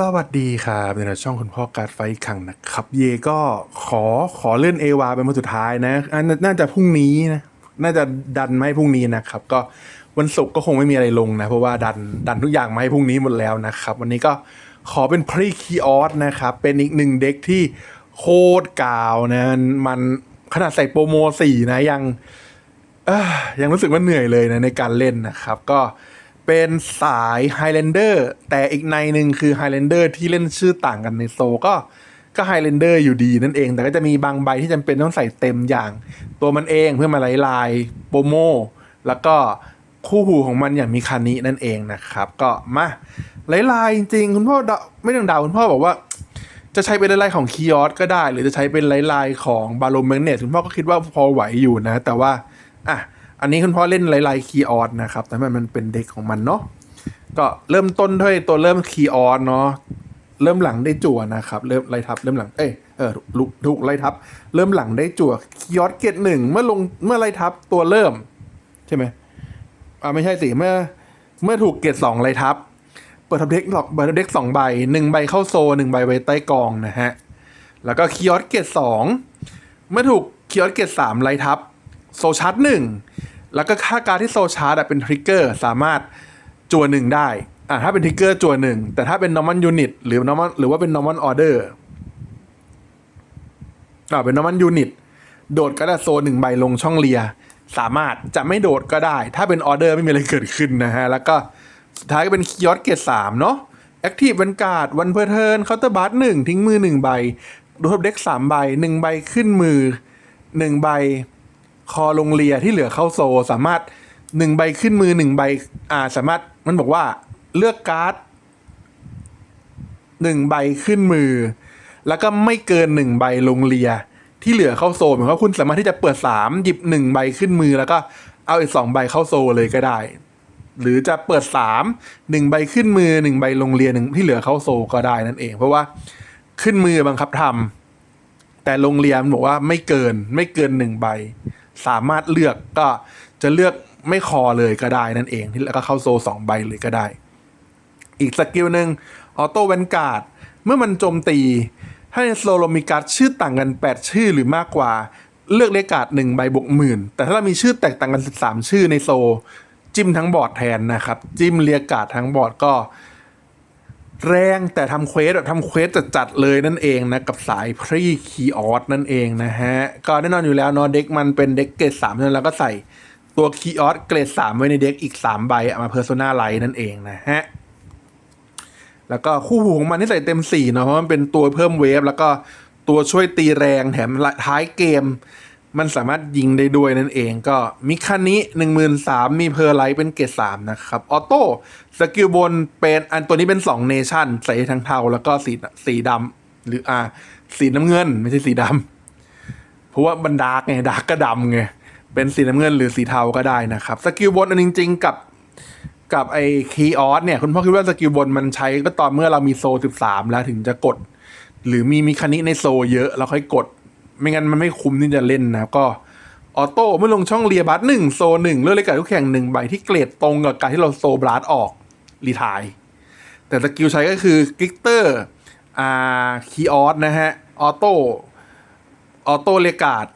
สวัสดีครับในช่องคุณพ่อการดไฟอีกครั้งนะครับ เยก็ขอขอเลื่อนเอวาเป็นวันสุดท้ายนะอันน่าจะพรุ่งนี้นะ น่าจะดันไม่พรุ่งนี้นะครับ ก็วันศุกร์ก็คงไม่มีอะไรลงนะ เพราะว่าดันดันทุกอย่างมาให้พรุ่งนี้หมดแล้วนะครับ วันนี้ก็ขอเป็นพรีคีออสนะครับ เป็นอีกหนึ่งเด็กที่โคตรกาวนะมันขนาดใส่โปรโมสี่นะยังยังรู้สึกว่าเหนื่อยเลยนะในการเล่นนะครับ ก็ เป็นสายไฮแลนเดอร์แต่อีกในหนึ่งคือไฮแลนเดอร์ที่เล่นชื่อต่างกันในโซก็ก็ไฮแลนเดอร์อยู่ดีนั่นเอง แต่ก็จะมีบางใบที่จำเป็นต้องใส่เต็มอย่าง ตัวมันเองเพื่อมาไล่ลายโปรโมแล้วก็คู่หูของมันอย่างมีคานินั่นเองนะครับ ก็มาไล่ลายจริงๆคุณพ่อดาไม่ต้องดาวคุณพ่อบอกว่า จะใช้เป็นไลายของคีออสก็ได้ หรือจะใช้เป็นไลายของบาโลแมเนตคุณพ่อก็คิดว่าพอไหวอยู่นะ แต่ว่าอะ อันนี้คุณพ่อเล่นไลายคีย์ออสนะครับ แต่มันมันเป็นเด็กของมันเนาะก็เริ่มต้นด้วยตัวเริ่มคีย์ออสเนาะเริ่มหลังได้จั่วนะครับ เริ่มไล่ทับ เริ่มหลัง เอ้ย เออลุกถูกไล่ทับ เริ่มหลังได้จั่วคีย์ออสเกตหนึ่งเมื่อลงเมื่อไล่ทับตัวเริ่ม ใช่ไหมอ่าไม่ใช่สิเมื่อเมื่อถูกเกตสองไล่ทับ เปิดทับเด็กหลอกเปิดทับเด็กสองใบหนึ่งใบเข้าโซหนึ่งใบไว้ใต้กองนะฮะแล้วก็คีย์ออสเกตสองเมื่อถูกคีย์ออสเกตสามไล่ทับ โซชาร์จหนึ่ง แล้วก็ค่าการที่โซชาร์จอะเป็นทริกเกอร์สามารถจัวหนึ่งได้อ่าถ้าเป็นทริกเกอร์จัวหนึ่งแต่ถ้าเป็น normal unit หรือ normal หรือว่าเป็น normal order อ่าเป็น normal unit โดดก็ได้โซหนึ่งใบลงช่องเลีย สามารถจะไม่โดดก็ได้ ถ้าเป็นออเดอร์ไม่มีอะไรเกิดขึ้นนะฮะ แล้วก็สุดท้ายก็เป็นคิยอสเกตสามเนาะแอคทีฟวันการ์ดวันเพอร์เทิร์นเคาน์เตอร์บัสหนึ่งทิ้งมือหนึ่งใบดูทบเด็กสามใบหนึ่งใบขึ้นมือหนึ่งใบ คอลงเลียที่เหลือเข้าโซ สามารถหนึ่งใบขึ้นมือหนึ่งใบอ่าสามารถมันบอกว่าเลือกการ์ดหนึ่งใบขึ้นมือ แล้วก็ไม่เกินหนึ่งใบลงเลีย ที่เหลือเข้าโซหมายความว่าคุณสามารถที่จะเปิดสามหยิบหนึ่งใบขึ้นมือ แล้วก็เอาอีกสองใบเข้าโซเลยก็ได้ หรือจะเปิดสามหนึ่งใบขึ้นมือหนึ่งใบลงเลียหนึ่งที่เหลือเข้าโซก็ได้นั่นเอง เพราะว่าขึ้นมือบังคับทำแต่โรงเรียนบอกว่าไม่เกินไม่เกินหนึ่งใบ สามารถเลือกก็จะเลือกไม่คอเลยก็ได้นั่นเองที่แล้วก็เข้าโซสองใบเลยก็ได้ อีกสกิลหนึ่งออโต้แวนการ์ดเมื่อมันโจมตีถ้าในโซโลมีการ์ดชื่อต่างกัน 8 ชื่อหรือมากกว่าเลือกเลขการ์ดหนึ่งใบบวกหมื่น แต่ถ้าเรามีชื่อแตกต่างกัน 13 ชื่อในโซ จิ้มทั้งบอร์ดแทนนะครับ จิ้มเรียกการ์ดทั้งบอร์ดก็ แรงแต่ทำเควสแบบทำเควสจัดๆเลยนั่นเองนะ กับสายพรีคีออสนั่นเองนะฮะ ก็แน่นอนอยู่แล้วเนาะเด็กมันเป็นเด็กเกรดสามแล้วก็ใส่ตัวคีออสเกรดสามไว้ในเด็กอีก3ใบมาเพอร์โซนาไลท์นั่นเองนะฮะ แล้วก็คู่หูของมันที่ใส่เต็ม4เนาะเพราะมันเป็นตัวเพิ่มเวฟแล้วก็ตัวช่วยตีแรงแถมท้ายเกม มันสามารถยิงได้ด้วยนั่นเองก็มิคานิหนึ่งหมื่นสามมีเพอร์ไลท์เป็นเกรดสามนะครับ ออโต้สกิลบนเป็นอันตัวนี้เป็นสองเนชั่น ใส่ทั้งเทาแล้วก็สีสีดำหรืออ่า สีน้ำเงินไม่ใช่สีดำเพราะว่ามันดาร์กไงดาร์กก็ดำไง เป็นสีน้ำเงินหรือสีเทาก็ได้นะครับ สกิลบนอันจริง ๆ กับกับไอ้คีออสเนี่ย คุณพ่อคิดว่าสกิลบนมันใช้ก็ตอนเมื่อเรามีโซ 13 แล้วถึงจะกด หรือมีมีคานิในโซ เยอะแล้วค่อยกด ไม่งั้นมันไม่คุ้มที่จะเล่นนะก็ออโต้เมื่อลงช่องเรียบัสหนึ่งโซหนึ่งเลือกเลยกับทุกแข่งหนึ่งใบที่เกรดตรงกับการที่เราโซบลัสออกรีทาย แต่สกิลใช้ก็คือกิกเตอร์อ่าคีออสนะฮะออโต้ออโต้เลกาด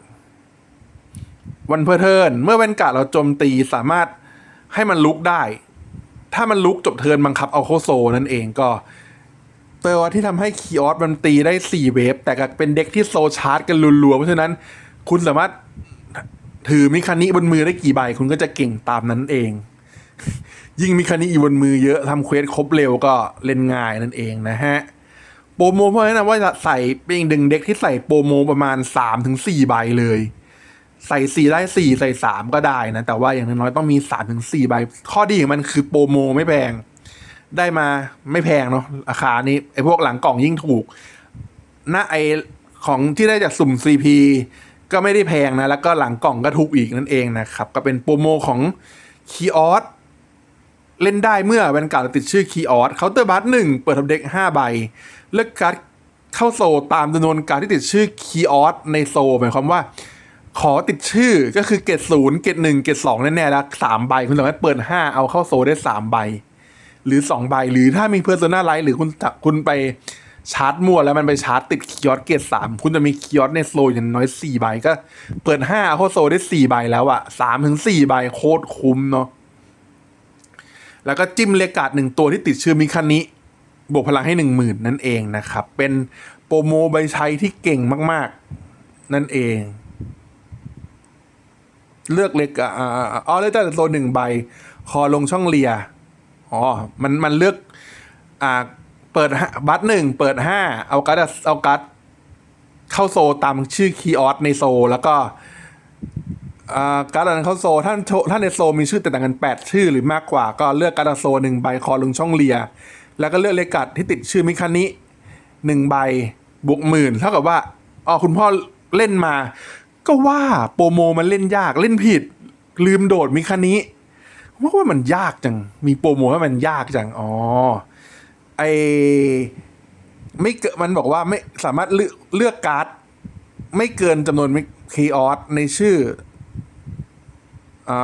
วันเพอร์เทิร์นเมื่อแวนกาดเราโจมตีสามารถให้มันลุกได้ ถ้ามันลุกจบเทิร์นบังคับเอาเข้าโซนั่นเองก็ ตัวที่ทำให้คีออสมันตีได้4เวฟแต่ก็เป็นเด็กที่โซชาร์จกันรัวๆเพราะฉะนั้นคุณสามารถถือมิคานิบนมือได้กี่ใบ คุณก็จะเก่งตามนั้นเอง ยิ่งมิคานิอยู่บนมือเยอะทำเควสครบเร็วก็เล่นง่ายนั่นเองนะฮะโปรโมเพราะฉะนั้นว่าใส่เป็นอีกหนึ่งเด็กที่ใส่โปรโมประมาณ3-4ใบเลย ใส่สี่ได้สี่ใส่สามก็ได้นะ แต่ว่าอย่างน้อยๆต้องมีสามถึงสี่ใบ ข้อดีของมันคือโปรโมไม่แพง ได้มาไม่แพงเนาะราคานี้ไอ้พวกหลังกล่องยิ่งถูกน้าไอของที่ได้จากสุ่ม CP ก็ไม่ได้แพงนะ แล้วก็หลังกล่องก็ถูกอีกนั่นเองนะครับ ก็เป็นโปรโมของคีออสเล่นได้เมื่อแวนการ์ดติดชื่อคีออสเคาน์เตอร์บัสหนึ่งเปิดทับเด็กห้าใบ เลือกการ์ดเข้าโซตามจำนวนการดที่ติดชื่อคีออสในโซหมายความว่า ขอติดชื่อก็คือเกรดศูนย์เกรดหนึ่งเกรดสองแน่ๆแล้วสามใบ คุณสามารถเปิดห้าเอาเข้าโซได้สามใบ หรือสองใบหรือถ้ามีเพอร์โซนาไลท์หรือคุณคุณไปชาร์จมั่วแล้วมันไปชาร์จติดคิออสเกตสามคุณจะมีคิออสในโซอย่างน้อยสี่ใบก็ เปิดห้าเข้าโซได้สี่ใบแล้วอะสามถึงสี่ใบโคตรคุ้มเนาะแล้วก็จิ้มเลกาดหนึ่งตัวที่ติดชื่อมิคานิบวกพลังให้หนึ่งหมื่นนั่นเองนะครับ เป็นโปรโมใบใช้ที่เก่งมาก ๆ นั่นเอง เลือกเล็กอะอ่าอ่าอ๋อเลือกแต่โซนหนึ่งใบ คอลงช่องเลีย อ๋อ มันมันเลือก อ่า เปิดบัตหนึ่งเปิดห้าเอากัดเอากัดเข้าโซตามชื่อคีย์ออสในโซ แล้วก็อ่าการ์ดอันนั้นเข้าโซท่านโท่านในโซมีชื่อแตกต่างกันแปดชื่อหรือมากกว่า ก็เลือกการ์ดโซหนึ่งใบคอลงช่องเลีย แล้วก็เลือกเลกัดที่ติดชื่อมิคานิหนึ่งใบบวกหมื่นเท่ากับว่าอ๋อคุณพ่อเล่นมา ก็ว่าโปรโมมันเล่นยากเล่นผิด ลืมโดดมิคานิ ว่าว่ามันยากจัง มีโปรโมทให้มันยากจัง อ๋อ ไอไม่เกิมันบอกว่าไม่สามารถเลือกเลือกการ์ด ไม่เกินจำนวนคีออสในชื่ออ่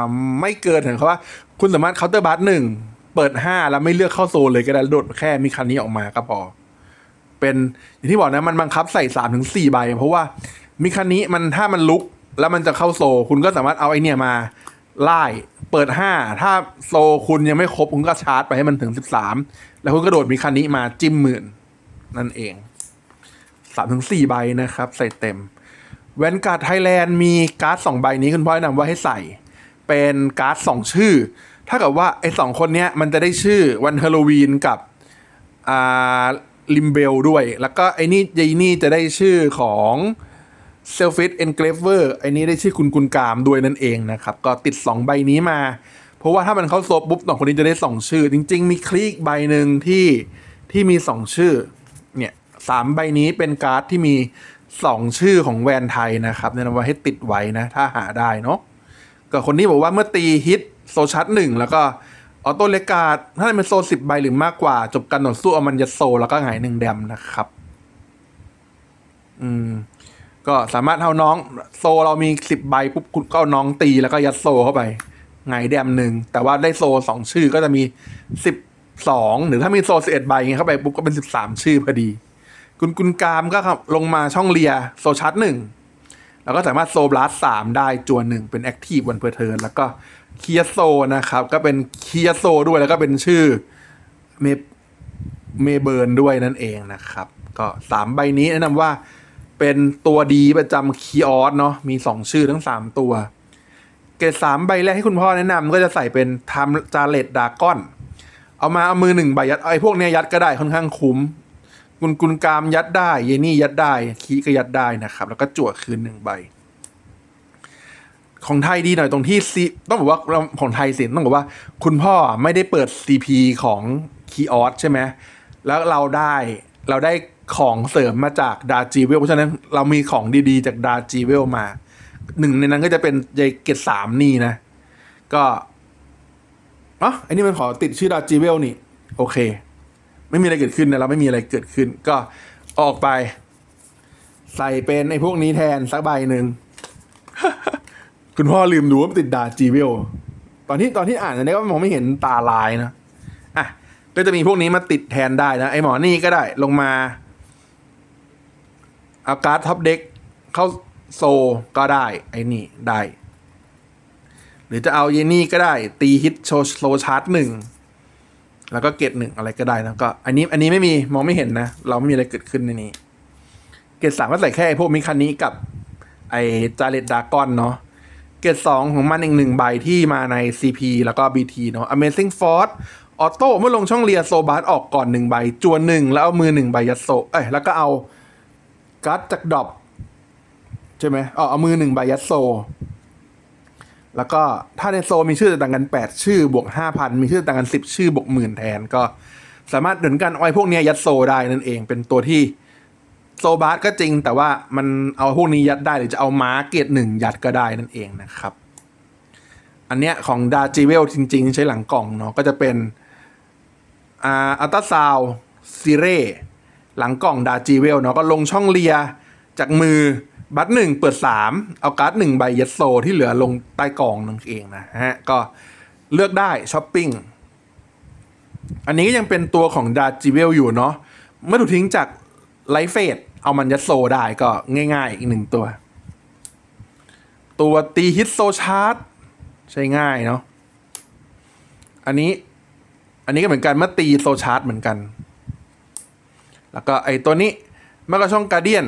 าไม่เกินถึงเขาว่า คุณสามารถเคาน์เตอร์บัตหนึ่งเปิดห้าแล้วไม่เลือกเข้าโซนเลยก็ได้โดดแค่มีคันนี้ออกมาก็พอ เป็นอย่างที่บอกนะมันบังคับใส่สามถึงสี่ใบ เพราะว่ามิคันนี้มันถ้ามันลุกแล้วมันจะเข้าโซ คุณก็สามารถเอาไอเนี่ยมาไล่ เปิดห้าถ้าโซคุณยังไม่ครบ คุณก็ชาร์จไปให้มันถึงสิบสามแล้วคุณก็โดดมิคันนี้มาจิ้มหมื่น นั่นเองสามถึงสี่ใบนะครับ ใส่เต็ม แวนการ์ดไทยแลนด์มีการ์ดสองใบนี้คุณพ่อแนะนำว่าให้ใส่ เป็นการ์ดสองชื่อ ถ้ากับว่าไอ้สองคนเนี้ยมันจะได้ชื่อวันฮาโลวีนกับอ่าลิมเบลด้วย แล้วก็ไอ้นี่ยายนี่จะได้ชื่อของ เซลฟิตเอนเกรเวอร์ไอ้นี้ได้ชื่อคุณกุลกามด้วยนั่นเองนะครับ ก็ติด 2 ใบนี้มา เพราะว่าถ้ามันเข้าโซบปุ๊บสองคนนี้จะได้ 2 ชื่อ จริง ๆ มีคลีกใบหนึ่งที่ที่มี 2 ชื่อเนี่ยสามใบนี้เป็นการ์ดที่มี 2 ชื่อของแวนไทยนะครับแนะนำว่าให้ติดไว้นะ ถ้าหาได้เนาะก็คนนี้บอกว่าเมื่อตีฮิตโซชัดหนึ่งแล้วก็ออโต้เลกาดถ้าเป็นโซสิบใบหรือมากกว่า จบการต่อสู้เอามันยัดโซแล้วก็หายหนึ่งแดมนะครับ อืม ก็สามารถเอาน้องโซเรามีสิบใบปุ๊บคุณก็เอาน้องตีแล้วก็ยัดโซเข้าไปหงแดมหนึ่งแต่ว่าได้โซสองชื่อก็จะมีสิบสองหรือถ้ามีโซสิบเอ็ดใบเงี้ยเข้าไปปุ๊บก็เป็นสิบสามชื่อพอดีคุณกุลกามก็ครับลงมาช่องเลียโซชัดหนึ่งแล้วก็สามารถโซบลัสสามได้จวนหนึ่งเป็นแอคทีฟวันเพอร์เทิร์นแล้วก็เคียโซนะครับ ก็เป็นเคียโซด้วยแล้วก็เป็นชื่อเมเมเบิร์นด้วยนั่นเองนะครับ ก็สามใบนี้แนะนำว่า เป็นตัวดีประจำคีออสเนาะมีสองชื่อทั้งสามตัว เกรดสามใบแรกให้คุณพ่อแนะนำก็จะใส่เป็นทามจาเลตดากอน เอามาเอามือหนึ่งใบยัดไอ้พวกเนี้ยยัดก็ได้ค่อนข้างคุ้มกุลกุลกามยัดได้ เยนี่ยัดได้ คีก็ยัดได้นะครับ แล้วก็จั่วคืนหนึ่งใบ ของไทยดีหน่อยตรงที่ซีต้องบอกว่าเราของไทยสิต้องบอกว่า คุณพ่อไม่ได้เปิด CP ของคีออสใช่ไหมแล้วเราได้เราได้ ของเสริมมาจากดาจีเวลเพราะฉะนั้นเรามีของดีๆ จากดาจีเวลมาหนึ่งในนั้นก็จะเป็นยายเกตสามนี่นะ ก็อ๋อไอ้นี่มันขอติดชื่อดาจีเวลนี่ โอเค ไม่มีอะไรเกิดขึ้นนะเราไม่มีอะไรเกิดขึ้น ก็ออกไป ใส่เป็นไอ้พวกนี้แทนสักใบหนึ่งคุณพ่อลืมดูว่ามันติดดาจีเวลตอนที่ตอนที่อ่านอันนี้ก็มองไม่เห็นตาลายนะอะก็จะมีพวกนี้มาติดแทนได้นะ ไอ้หมอนี่ก็ได้ลงมา อาการ์ดท็อปเด็กเข้าโซก็ได้ ไอ้นี่ได้ หรือจะเอาเยนี่ก็ได้ ตีฮิตโชโซชาร์จหนึ่งแล้วก็เกตหนึ่งอะไรก็ได้นะก็ อันนี้อันนี้ไม่มีมองไม่เห็นนะ เราไม่มีอะไรเกิดขึ้นในนี้ เกตสามก็ใส่แค่พวกมิคานิกับ ไอจาเลตดากอนเนาะเกตสองของมันอีกหนึ่งใบที่มาใน CP แล้วก็ BT เนาะ Amazing Force ออโต้เมื่อลงช่องเรียโซบาร์ออกก่อนหนึ่งใบจวนหนึ่งแล้วเอามือหนึ่งใบยัดโซเอ้ยแล้วก็เอา การ์ดจากดอปใช่ไหมอ๋อเอามือหนึ่งใบยัดโซ แล้วก็ถ้าในโซมีชื่อต่างกัน 8 ชื่อบวก 5,000 มีชื่อต่างกัน 10 ชื่อบวกหมื่นแทน ก็สามารถเหมือนกันอาไอ้พวกนี้ยัดโซได้นั่นเอง เป็นตัวที่โซบาร์ก็จริง แต่ว่ามันเอาพวกนี้ยัดได้หรือจะเอาม้าเกตหนึ่งยัดก็ได้นั่นเองนะครับ อันเนี้ยของดาจิเวลจริง ๆ ใช้หลังกล่องเนาะก็จะเป็นอาอัลตราซาวซีเร่ หลังกล่องดาจิเวลเนาะก็ลงช่องเลียจากมือบัตหนึ่งเปิดสามเอาการ์ดหนึ่งใบยัดโซที่เหลือลงใต้กล่องนั่นเองนะฮะก็เลือกได้ช้อปปิ้งอันนี้ก็ยังเป็นตัวของดาจิเวลอยู่เนาะเมื่อถูกทิ้งจากไลฟ์เฟสเอามันยัดโซได้ก็ง่าย ๆ อีกหนึ่งตัว ตัวตีฮิตโซชาร์จใช้ง่ายเนาะอันนี้ อันนี้ก็เหมือนกันเมื่อตีโซชาร์จเหมือนกัน แล้วก็ไอตัวนี้เมื่อกระช่องการเดียน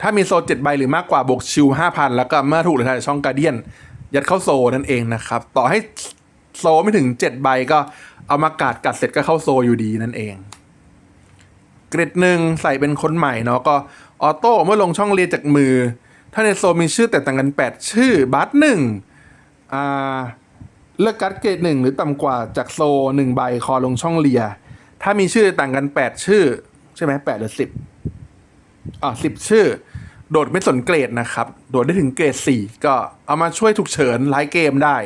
ถ้ามีโซเจ็ดใบหรือมากกว่าบวกชิวห้าพันแล้วก็เมื่อถูกหรือทายช่องการเดียน ยัดเข้าโซนั่นเองนะครับ ต่อให้โซไม่ถึงเจ็ดใบก็เอามากาดกัดเสร็จก็เข้าโซอยู่ดีนั่นเองเกรดหนึ่งใส่เป็นคนใหม่เนาะก็ออโต้เมื่อลงช่องเรียจากมือ ถ้าในโซมีชื่อแตกต่างกัน 8 ชื่อบัตหนึ่งอ่าเลือกการ์ดเกรดหนึ่งหรือต่ำกว่าจากโซหนึ่งใบคอลงช่องเรีย ถ้ามีชื่อต่างกัน 8 ชื่อ ใช่ไหมแปดหรือสิบอ่าสิบชื่อ โดดไม่สนเกรดนะครับ โดดได้ถึงเกรดสี่ก็เอามาช่วยฉุกเฉินไลฟ์เกมได้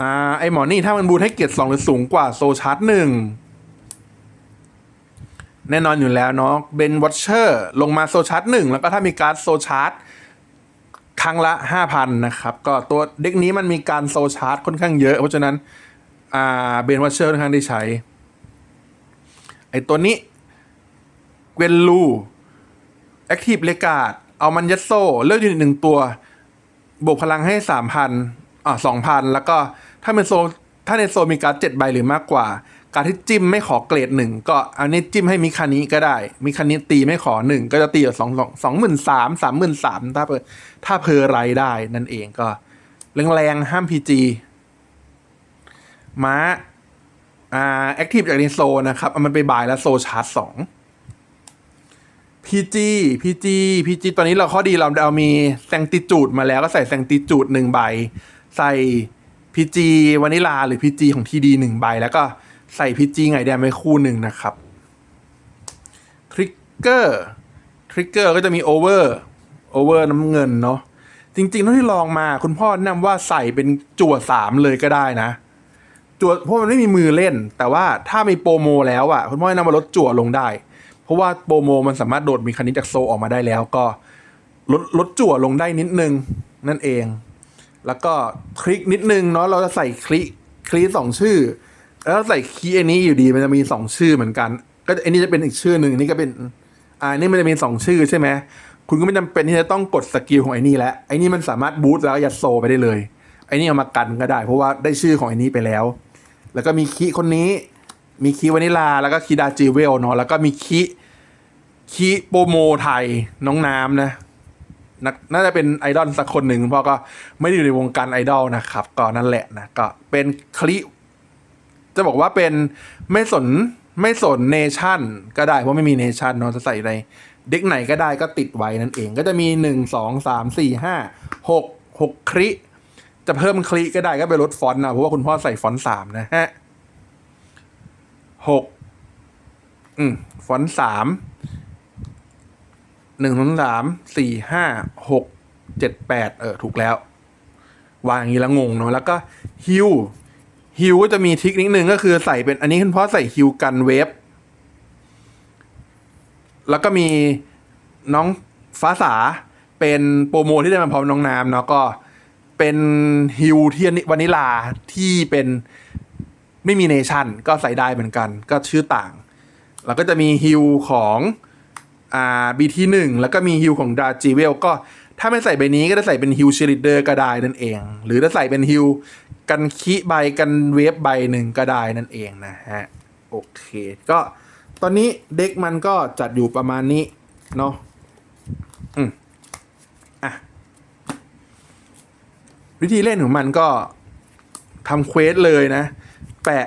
อ่าไอหมอนี่ถ้ามันบูทให้เกรติสองหรือสูงกว่าโซชาร์จหนึ่งแน่นอนอยู่แล้วเนาะเบนวอชเชอร์ลงมาโซชาร์จหนึ่งแล้วก็ถ้ามีการ์ดโซชาร์จครั้งละ 5,000 นะครับ ก็ตัวเด็กนี้มันมีการโซชาร์จค่อนข้างเยอะ เพราะฉะนั้น อ่าเบนวอชเชอร์ค่อนข้างได้ใช้ ไอตัวนี้เกวนลูแอคทีฟเลกาดเอามันยัดโซ่เลือกยูนิตหนึ่งตัว บวกพลังให้สามพันอ่าสองพันแล้วก็ถ้าเป็นโซถ้าในโซมีการ์ดเจ็ดใบหรือมากกว่า การที่จิ้มไม่ขอเกรดหนึ่งก็อันนี้จิ้มให้มิคานิก็ได้ มิคานิตีไม่ขอหนึ่งก็จะตีสองสองสองหมื่นสามสามหมื่นสามถ้าเพอถ้าเพอไรได้นั่นเองก็แรงๆห้ามพีจี ม้าอ่าแอคทีฟจากในโซนะครับเอามันไปบายแล้วโซชาร์จสอง PG PG PG ตอนนี้เราข้อดีเราเรามีแซงติจูดมาแล้วก็ใส่แซงติจูดหนึ่งใบ ใส่ PG วานิลาหรือ PG ของ TD หนึ่งใบ แล้วก็ใส่ PG ไงแดงไปคู่หนึ่งนะครับทริกเกอร์ทริกเกอร์ก็จะมีโอเวอร์โอเวอร์น้ำเงินเนาะจริงๆเท่าที่ลองมาคุณพ่อแนะนำว่าใส่เป็นจั่วสามเลยก็ได้นะ จั่วเพราะมันไม่มีมือเล่น แต่ว่าถ้ามีโปรโมแล้วอะคุณพ่อแนะนำว่าลดจั่วลงได้ เพราะว่าโปรโมมันสามารถโดดมีคันนี้จากโซออกมาได้แล้วก็ลดลดจั่วลงได้นิดนึงนั่นเอง แล้วก็คลิกนิดนึงเนาะเราจะใส่คลิกคลิกสองชื่อ แล้วใส่คีย์อันนี้อยู่ดีมันจะมีสองชื่อเหมือนกัน ก็อันนี้จะเป็นอีกชื่อหนึ่งอันนี้ก็เป็นอ่าอันนี่มันจะมีสองชื่อใช่ไหมคุณก็ไม่จำเป็นที่จะต้องกดสกิลของไอ้นี่แล้วไอ้นี่มันสามารถบูตแล้วยัดโซไปได้เลยไอ้นี่เอามากันก็ได้ เพราะว่าได้ชื่อของไอ้นี้ไปแล้ว แล้วก็มีคีคนนี้ มีคีวานิลา แล้วก็คีดาจิเวลเนาะแล้วก็มีคีคีโปรโมไทยน้องน้ำนะน่าจะเป็นไอดอลสักคนหนึ่งเพราะก็ไม่ได้อยู่ในวงการไอดอลนะครับก็นั่นแหละนะก็เป็นคลิจะบอกว่าเป็นไม่สนไม่สนเนชั่นก็ได้ เพราะไม่มีเนชั่นเนาะจะใส่ในเด็กไหนก็ได้ก็ติดไว้นั่นเอง ก็จะมีหนึ่งสองสามสี่ห้าหกหกคลิ จะเพิ่มคลิก็ได้ก็ไปลดฟอนต์นะเพราะว่าคุณพ่อใส่ฟอนต์สามนะฮะหกอืมฟอนต์สามหนึ่งสองสามสี่ห้าหกเจ็ดแปดเออถูกแล้ว วางอย่างนี้แล้วงงเนาะแล้วก็ฮิวฮิวก็จะมีทิคนิดนึงก็คือใส่เป็นอันนี้คุณพ่อใส่ฮิวกันเวฟแล้วก็มีน้องฟ้าสาเป็นโปรโมที่ได้มาพร้อมน้องน้ำเนาะก็ เป็นฮิวที่วานิลาที่เป็นไม่มีเนชั่นก็ใส่ได้เหมือนกัน ก็ชื่อต่าง แล้วก็จะมีฮิวของอ่า BT หนึ่งแล้วก็มีฮิลของดาจิเวลก็ถ้าไม่ใส่ใบนี้ก็จะใส่เป็นฮิลเชลิเดอร์ก็ได้นั่นเอง หรือจะใส่เป็นฮิลกันคีใบกันเวฟใบหนึ่งก็ได้นั่นเองนะฮะ โอเค ก็ตอนนี้เด็กมันก็จัดอยู่ประมาณนี้ เนาะอืมอะ วิธีเล่นของมันก็ทำเควสเลยนะ แปะ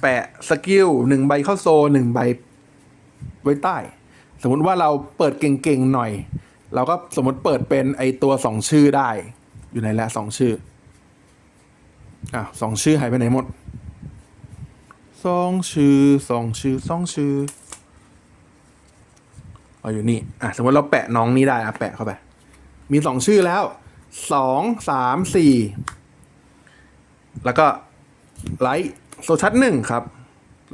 แปะสกิลหนึ่งใบเข้าโซหนึ่งใบไว้ใต้ สมมติว่าเราเปิดเก่งๆหน่อย เราก็สมมติเปิดเป็นไอตัวสองชื่อได้ อยู่ไหนล้วสองชื่ออะสองชื่อหายไปไหนหมดสองชื่อสองชื่อสองชื่อเอาอยู่นี่อะสมมติเราแปะน้องนี้ได้อะแปะเข้าไป มีสองชื่อแล้ว สองสามสี่แล้วก็ไลท์โซชัดหนึ่งครับ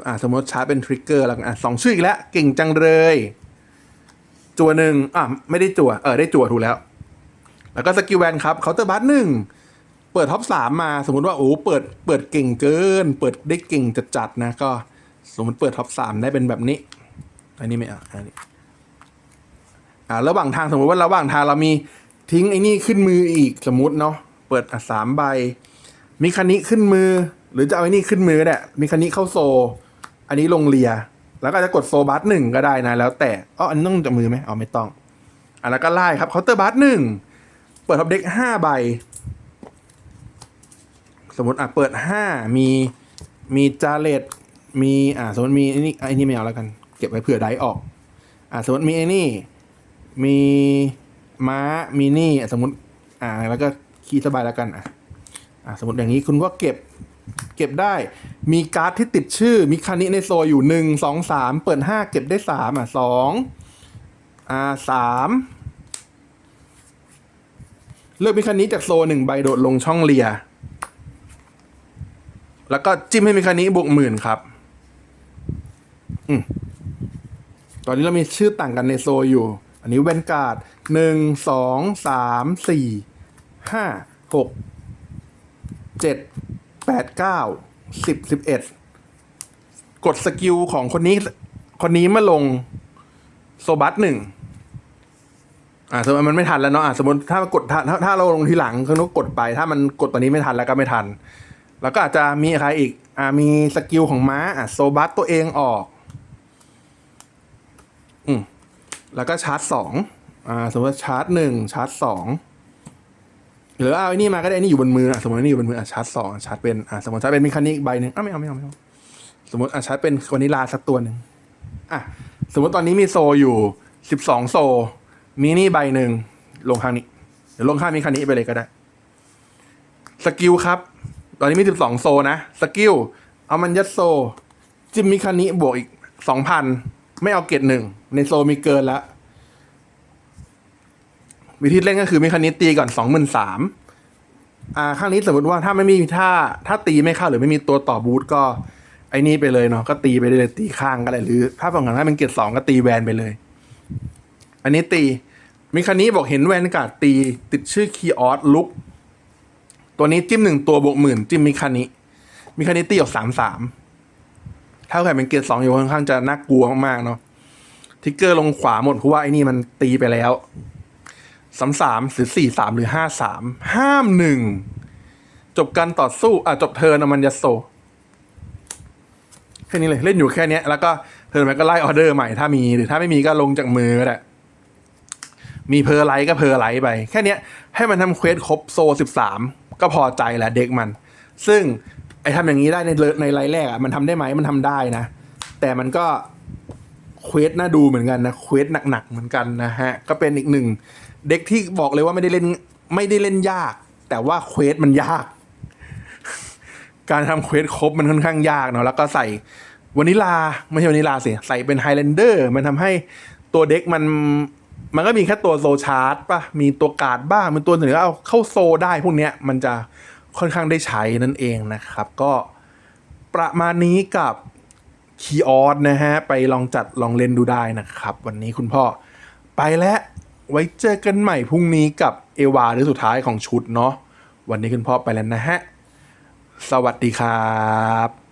อ่าสมมติชาร์จเป็นทริกเกอร์แล้วอะสองชื่ออีกแล้วเก่งจังเลย จัวหนึ่งอะไม่ได้จัวเออได้จัวถูกแล้ว แล้วก็สกิลแวนครับเคาน์เตอร์บัสหนึ่งเปิดท็อปสามมาสมมติว่าโอ้เปิดเปิดเก่งเกิน เปิดได้เก่งจัดๆนะก็ สมมติเปิดท็อปสามได้เป็นแบบนี้ อันนี้ไม่เอาอันนี้อ่าระหว่างทางสมมติว่าระหว่างทางเรามี ทิ้งไอ้นี่ขึ้นมืออีกสมมติเนาะเปิดอะสามใบ มีคันนี้ขึ้นมือ หรือจะเอาไอ้นี่ขึ้นมือก็ได้มีคันนี้เข้าโซ อันนี้ลงเลีย แล้วก็จะกดโซบัสหนึ่งก็ได้นะแล้วแต่อ๋ออันนี้ต้องจับมือไหมเอาไม่ต้องอะแล้วก็ไล่ครับเคาน์เตอร์บัสหนึ่งเปิดท็อปเด็กห้าใบ สมมติอะเปิดห้ามีมีจาเลตมีอ่าสมมติมีไอ้นี่ไอ้นี่ไม่เอาแล้วกัน เก็บไว้เผื่อไดออก อ่าสมมติมีไอ้นี่มี ม้ามีนี่สมมติอ่าแล้วก็คีย์สบายแล้วกันอะอ่าสมมติอย่างนี้คุณก็เก็บเก็บได้ มีการ์ดที่ติดชื่อ มีคันนี้ในโซอยู่หนึ่งสองสามเปิดห้าเก็บได้สามอะสองอ่าสามเลือกมีคันนี้จากโซหนึ่งใบโดดลงช่องเลีย แล้วก็จิ้มให้มีคันนี้บวกหมื่นครับ อืมตอนนี้เรามีชื่อต่างกันในโซอยู่ อันนี้เวนการ์ดหนึ่งสองสามสี่ห้าหกเจ็ดแปดเก้าสิบสิบเอ็ดกดสกิลของคนนี้ คนนี้มาลงโซบัสหนึ่งอ่าสมมติมันไม่ทันแล้วเนาะอะสมมติถ้ากดถ้าถ้าเราลงทีหลังคือต้องกดไป ถ้ามันกดตอนนี้ไม่ทันแล้วก็ไม่ทัน แล้วก็อาจจะมีอะไรอีก อ่ามีสกิลของม้าอะโซบัสตัวเองออก อืม แล้วก็ชาร์จสองอ่าสมมติว่าชาร์จหนึ่งชาร์จสองหรือเอาไอ้นี่มาก็ได้นี่อยู่บนมืออะสมมติว่านี่อยู่บนมืออะชาร์จสองชาร์จเป็นอะสมมติชาร์จเป็นมีคันนี้อีกใบหนึ่งอะไม่เอาไม่เอาไม่เอาสมมติอะชาร์จเป็นวานิลาสักตัวหนึ่งอะสมมติตอนนี้มีโซอยู่สิบสองโซมีนี่ใบหนึ่งลงข้างนี้เดี๋ยวลงข้างมีคันนี้ไปเลยก็ได้สกิลครับ ตอนนี้มีสิบสองโซนะสกิลเอามันยัดโซ จิมมิคันนี้บวกอีกสองพัน ไม่เอาเกรดหนึ่งในโซมีเกินแล้ววิธีเล่นก็คือมีคันนี้ตีก่อนสองหมื่นสามอ่าข้างนี้สมมติว่าถ้าไม่มีถ้าถ้าตีไม่เข้าหรือไม่มีตัวต่อบูทก็ ไอ้นี่ไปเลยเนาะก็ตีไปเลยตีข้างก็ได้หรือ ถ้าฝั่งนั้นเป็นเกรดสองก็ตีแวนไปเลย อันนี้ตี มีคันนี้บอกเห็นแวนกาดตี ติดชื่อคีออสลุกตัวนี้จิ้มหนึ่งตัวบวกหมื่นจิ้มมีคันนี้ มีคันนี้ตีออกสามสาม ถ้าใครเป็นเกียร์สองอยู่ค่อนข้างจะน่ากลัวมากๆเนาะทิกเกอร์ลงขวาหมดเพราะว่าไอ้นี่มันตีไปแล้วสามสามหรือสี่สามหรือห้าสามห้ามหนึ่งจบการต่อสู้อะจบเทิร์นอมันยาโซแค่นี้เลยเล่นอยู่แค่นี้แล้วก็เทิร์นไปก็ไล่ออเดอร์ใหม่ถ้ามีหรือถ้าไม่มีก็ลงจากมือก็ได้มีเพอร์ไลท์ก็เพอร์ไลท์ไป แค่นี้ให้มันทำเควสครบโซสิบสามก็พอใจแหละเด็กมัน ซึ่ง ไอ้ทำอย่างนี้ได้ในในไลน์แรกอะมันทำได้ไหมมันทำได้นะ แต่มันก็เควสน่าดูเหมือนกันนะเควสหนักๆเหมือนกันนะฮะ ก็เป็นอีกหนึ่งเด็กที่บอกเลยว่าไม่ได้เล่นไม่ได้เล่นยาก แต่ว่าเควสมันยาก การทำเควสครบมันค่อนข้างยากเนาะแล้วก็ใส่วานิลาไม่ใช่วานิลาสิใส่เป็นไฮแลนเดอร์มันทำให้ตัวเด็กมันมันก็มีแค่ตัวโซชาร์จป่ะ มีตัวการ์ดบ้างมันตัวเหนือเอาเข้าโซได้พวกเนี้ยมันจะ ค่อนข้างได้ใช้นั่นเองนะครับ ก็ประมาณนี้กับคีออสนะฮะ ไปลองจัดลองเล่นดูได้นะครับ วันนี้คุณพ่อไปแล้วไว้เจอกันใหม่พรุ่งนี้กับเอวาหรือสุดท้ายของชุดเนาะวันนี้คุณพ่อไปแล้วนะฮะ สวัสดีครับ